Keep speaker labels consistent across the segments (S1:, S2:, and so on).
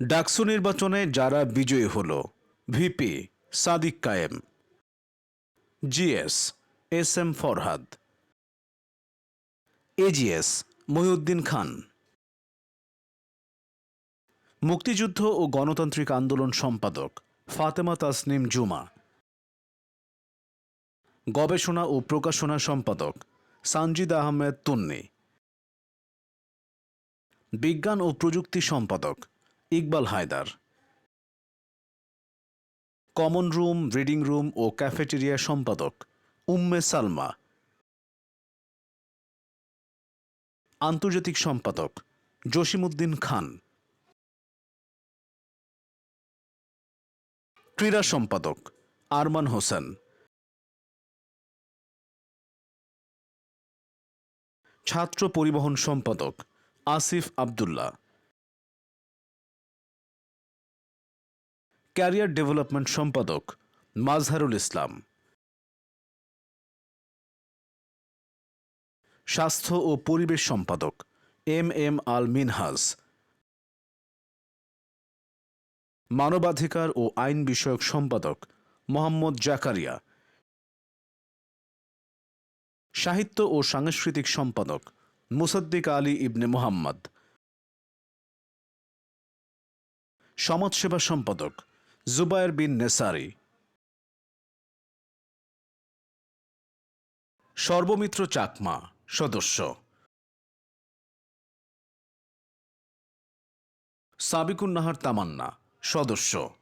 S1: ডাকসু নির্বাচনে যারা বিজয়ী হল, VP Sadiq Kayem, GS S M Farhad, AGS Mohiuddin Khan. মুক্তিযুদ্ধ ও গণতান্ত্রিক আন্দোলন সম্পাদক ফাতেমা তাসনিম জুমা, গবেষণা ও প্রকাশনা সম্পাদক সানজিদ আহমেদ তুন্নি, বিজ্ঞান ও প্রযুক্তি সম্পাদক Iqbal Haider. Common room, reading room ও ক্যাফেটেরিয়া সম্পাদক উম্মে সালমা। আন্তর্জাতিক সম্পাদক জসিমউদ্দিন খান। ক্রীড়া সম্পাদক আরমান হোসেন। ছাত্র পরিবহন সম্পাদক আসিফ আবদুল্লাহ। ক্যারিয়ার ডেভেলপমেন্ট সম্পাদক মাজহারুল ইসলাম। স্বাস্থ্য ও পরিবেশ সম্পাদক এম এম আল মিনহাজ। মানবাধিকার ও আইন বিষয়ক সম্পাদক মোহাম্মদ জাকারিয়া। সাহিত্য ও সাংস্কৃতিক সম্পাদক মুসাদ্দিক আলী ইবনে মোহাম্মদ। সমাজসেবা সম্পাদক জুবায়ের বিন নেসারি। সর্বমিত্র চাকমা, সদস্য। সাবিকুন নাহার তামান্না, সদস্য।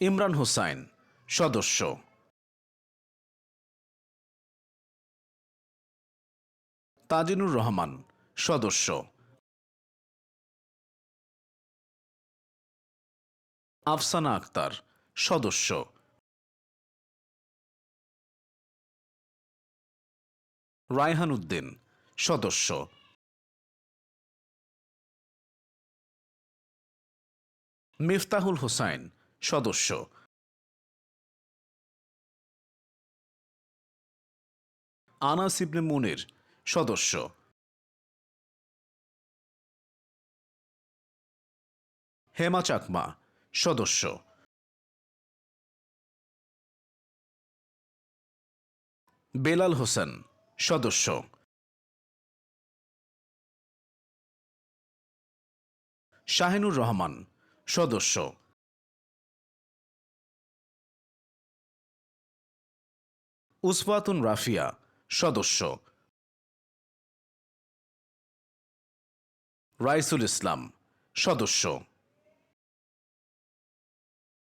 S1: ইমরান হোসাইন, সদস্য। তাজিনুর রহমান, সদস্য। আফসানা আক্তার, সদস্য। রায়হান উদ্দিন, সদস্য। মিফতাহুল হোসাইন, সদস্য। আনাস ইবনে মুনির, সদস্য। হেমা চাকমা সদস্য। বেলাল হোসেন সদস্য। শাহিনুর রহমান সদস্য। উসফাতুন রাফিয়া সদস্য। রাইসুল ইসলাম সদস্য।